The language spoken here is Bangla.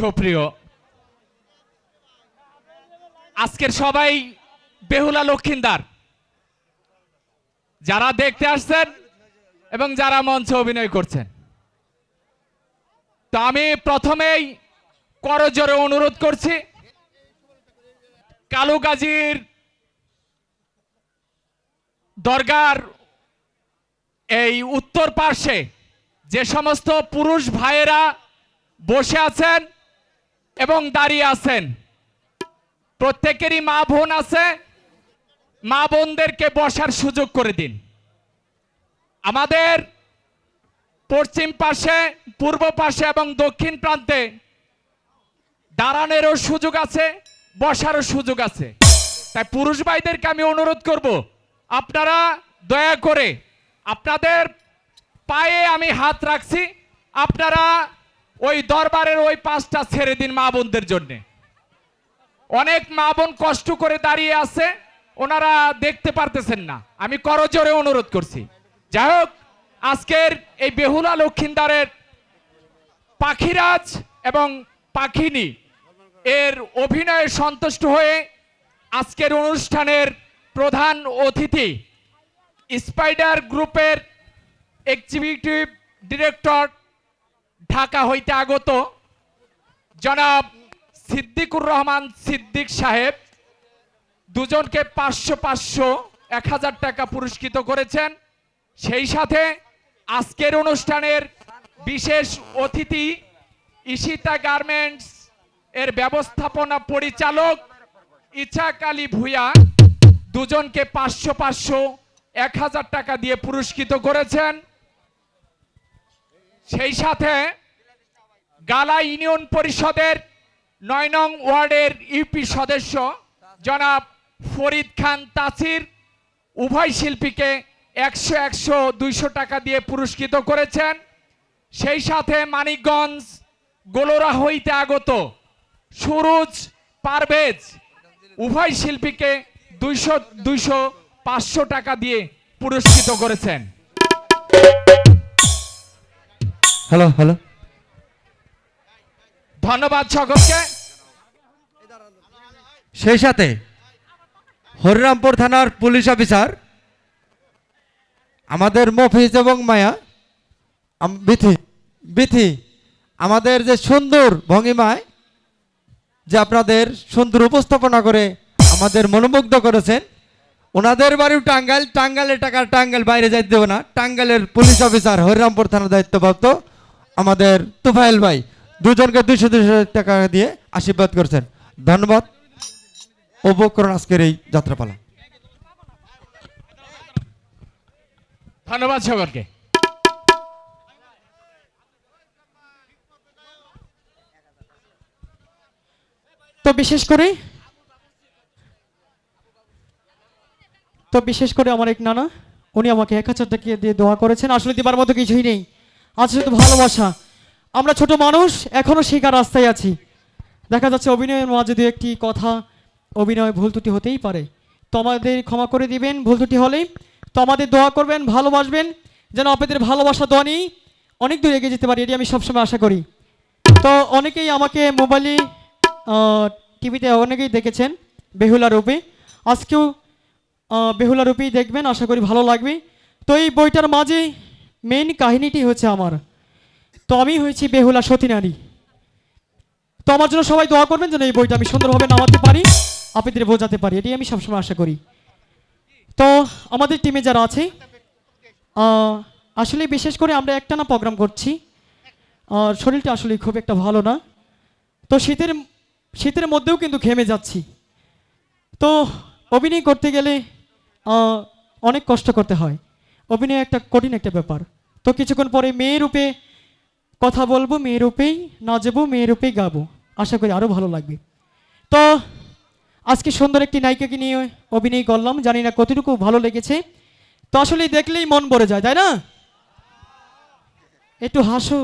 সুপ্রিয়। আজকের সবাই বেহুলা লক্ষিন্দার। যারা দেখতে আসছেন এবং যারা মঞ্চে অভিনয় করছেন। তো আমি প্রথমেই করজোরে অনুরোধ করছি কালু গাজীর দরগার এই উত্তর পার্শ্বে যে সমস্ত পুরুষ ভাইয়েরা বসে আছেন এবং দাঁড়িয়ে আছেন। প্রত্যেকেরই মা বোন আছে। মা বোনদেরকে বসার সুযোগ করে দিন। আমাদের পশ্চিম পাশে, পূর্ব পাশে এবং দক্ষিণ প্রান্তে দাঁড়ানোরও সুযোগ আছে, বসারও সুযোগ আছে। তাই পুরুষ ভাইদেরকে আমি অনুরোধ করব, আপনারা দয়া করে আপনাদের পায়ে আমি হাত রাখছি। আপনারা ওই দরবারের ওই পাঁচটা ছেড়ে দিন মা বোনদের জন্যে। অনেক মা বোন কষ্ট করে দাঁড়িয়ে আছে, ওনারা দেখতে পারতেছেন না। আমি করজোরে অনুরোধ করছি। যাই হোক, আজকের এই বেহুলা লক্ষিন্দারের পাখিরাজ এবং পাখিনী, এর অভিনয়ে সন্তুষ্ট হয়ে আজকের অনুষ্ঠানের প্রধান অতিথি স্পাইডার গ্রুপের এক্সিকিউটিভ ডিরেক্টর ঢাকা হইতে আগত জনাব সিদ্দিকুর রহমান সিদ্দিক সাহেব দুজনকে পাঁচশো পাঁচশো এক হাজার টাকা পুরস্কৃত করেছেন। সেই সাথে আজকের অনুষ্ঠানের বিশেষ অতিথি ইশিতা গার্মেন্টস এর ব্যবস্থাপনা পরিচালক ইছাক আলী ভুয়া দুজনকে পাঁচশো পাঁচশো এক হাজার টাকা দিয়ে পুরস্কৃত করেছেন। সেই সাথে গালা ইউনিয়ন পরিষদের নয় নং ওয়ার্ডের ইউপি সদস্য জনাব ফরিদ খান তাসির উভয় শিল্পীকে একশো একশো দুইশো টাকা দিয়ে পুরস্কৃত করেছেন। সেই সাথে মানিকগঞ্জ গোলরা হইতে আগত সুরুজ পারভেজ উভয় শিল্পীকে দুইশো দুইশো পাঁচশো টাকা দিয়ে পুরস্কৃত করেছেন। হ্যালো হ্যালো ধন্যবাদ সকলকে। সেই সাথে হরিরামপুর থানার পুলিশ অফিসার আমাদের মফিজ এবং মায়া বিথি বিথি আমাদের যে সুন্দর ভঙ্গিমায় যে আপনাদের সুন্দর উপস্থাপনা করে আমাদের মনোমুগ্ধ করেছেন ওনাদের বাড়িও টাঙ্গাইল টাঙ্গাইলের টাকা টাঙ্গাইল বাইরে যাইতে দেবো না। টাঙ্গাইলের পুলিশ অফিসার হরিরামপুর থানার দায়িত্বপ্রাপ্ত আমাদের তুফাইল ভাই দুজনকে দুইশো দুইশো টাকা দিয়ে আশীর্বাদ করছেন। ধন্যবাদ। উপকরণ আজকের এই যাত্রাপালা। ধন্যবাদ সকলকে। তো বিশেষ করে তো বিশেষ করে আমার এক নানা উনি আমাকে এক হাজার টাকা দিয়ে দোয়া করেছেন। আসলে দিবার মতো কিছুই নেই। আছে শুধু ভালোবাসা। আমরা ছোট মানুষ, এখনও শেখার রাস্তায় আছি। দেখা যাচ্ছে অভিনয়ের মাঝে দু একটি কথা, অভিনয় ভুল ত্রুটি হতেই পারে। তো আমাদের ক্ষমা করে দিবেন, ভুল ত্রুটি হলেই। তো আমাদের দোয়া করবেন, ভালোবাসবেন, যেন আপনাদের ভালোবাসা দোয়া নিয়েই অনেক দূর এগিয়ে যেতে পারি, এটি আমি সবসময় আশা করি। তো অনেকেই আমাকে মোবাইলে টিভিতে অনেকেই দেখেছেন, বেহুলা রূপে। আজকেও বেহুলা রূপেই দেখবেন, আশা করি ভালো লাগবে। তো এই বইটার মাঝে মেন কাহিনীটি হচ্ছে আমার। তো আমি হয়েছি বেহুলা সতী নারী। তো আমার জন্য সবাই দোয়া করবেন যেন এই বইটা আমি সুন্দরভাবে নামাতে পারি আপনাদের বোঝাতে পারি। এটি আমি সবসময় আশা করি। তো আমাদের টিমে যারা আছে আসলে বিশেষ করে আমরা একটানা প্রোগ্রাম করছি। আর শরীরটা আসলে খুব একটা ভালো না। তো শীতের শীতের মধ্যেও কিন্তু ঘেমে যাচ্ছি। তো অভিনয় করতে গেলে অনেক কষ্ট করতে হয়। অভিনয় একটা কঠিন একটা ব্যাপার। তো কিছুক্ষণ পরে মেয়ে রূপে কথা বলব, মেয়ে রূপেই নাচবো, মেয়ে রূপেই গাবো। আশা করি আরও ভালো লাগবে। তো আজকে সুন্দর একটি নায়িকাকে নিয়ে অভিনয় করলাম, জানি না কতটুকু ভালো লেগেছে। তো আসলে দেখলেই মন ভরে যায়, তাই না? একটু হাসো।